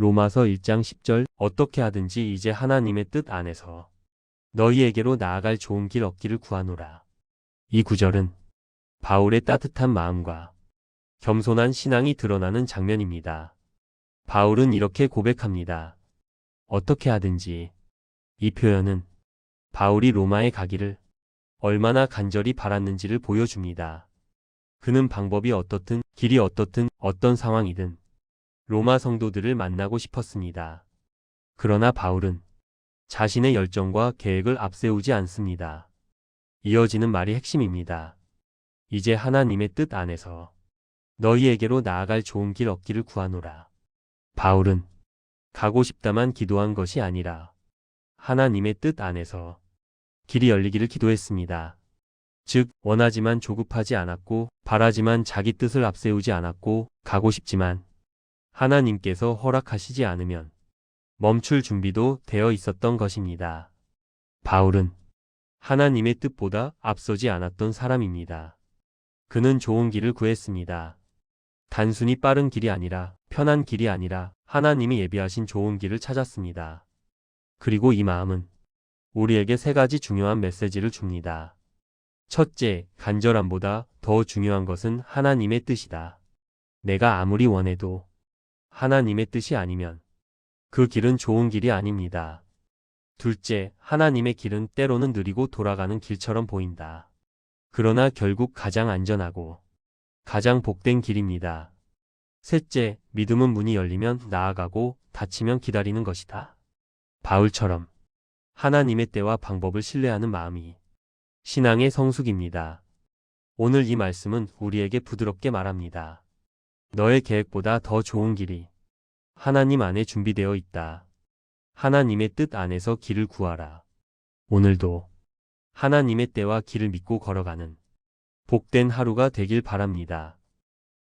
로마서 1장 10절 어떻게 하든지 이제 하나님의 뜻 안에서 너희에게로 나아갈 좋은 길 얻기를 구하노라. 이 구절은 바울의 따뜻한 마음과 겸손한 신앙이 드러나는 장면입니다. 바울은 이렇게 고백합니다. 어떻게 하든지 이 표현은 바울이 로마에 가기를 얼마나 간절히 바랐는지를 보여줍니다. 그는 방법이 어떻든 길이 어떻든 어떤 상황이든 로마 성도들을 만나고 싶었습니다. 그러나 바울은 자신의 열정과 계획을 앞세우지 않습니다. 이어지는 말이 핵심입니다. 이제 하나님의 뜻 안에서 너희에게로 나아갈 좋은 길 얻기를 구하노라. 바울은 가고 싶다만 기도한 것이 아니라 하나님의 뜻 안에서 길이 열리기를 기도했습니다. 즉, 원하지만 조급하지 않았고, 바라지만 자기 뜻을 앞세우지 않았고, 가고 싶지만 하나님께서 허락하시지 않으면 멈출 준비도 되어 있었던 것입니다. 바울은 하나님의 뜻보다 앞서지 않았던 사람입니다. 그는 좋은 길을 구했습니다. 단순히 빠른 길이 아니라 편한 길이 아니라 하나님이 예비하신 좋은 길을 찾았습니다. 그리고 이 마음은 우리에게 세 가지 중요한 메시지를 줍니다. 첫째, 간절함보다 더 중요한 것은 하나님의 뜻이다. 내가 아무리 원해도 하나님의 뜻이 아니면 그 길은 좋은 길이 아닙니다. 둘째, 하나님의 길은 때로는 느리고 돌아가는 길처럼 보인다. 그러나 결국 가장 안전하고 가장 복된 길입니다. 셋째, 믿음은 문이 열리면 나아가고 닫히면 기다리는 것이다. 바울처럼 하나님의 때와 방법을 신뢰하는 마음이 신앙의 성숙입니다. 오늘 이 말씀은 우리에게 부드럽게 말합니다. 너의 계획보다 더 좋은 길이 하나님 안에 준비되어 있다. 하나님의 뜻 안에서 길을 구하라. 오늘도 하나님의 때와 길을 믿고 걸어가는 복된 하루가 되길 바랍니다.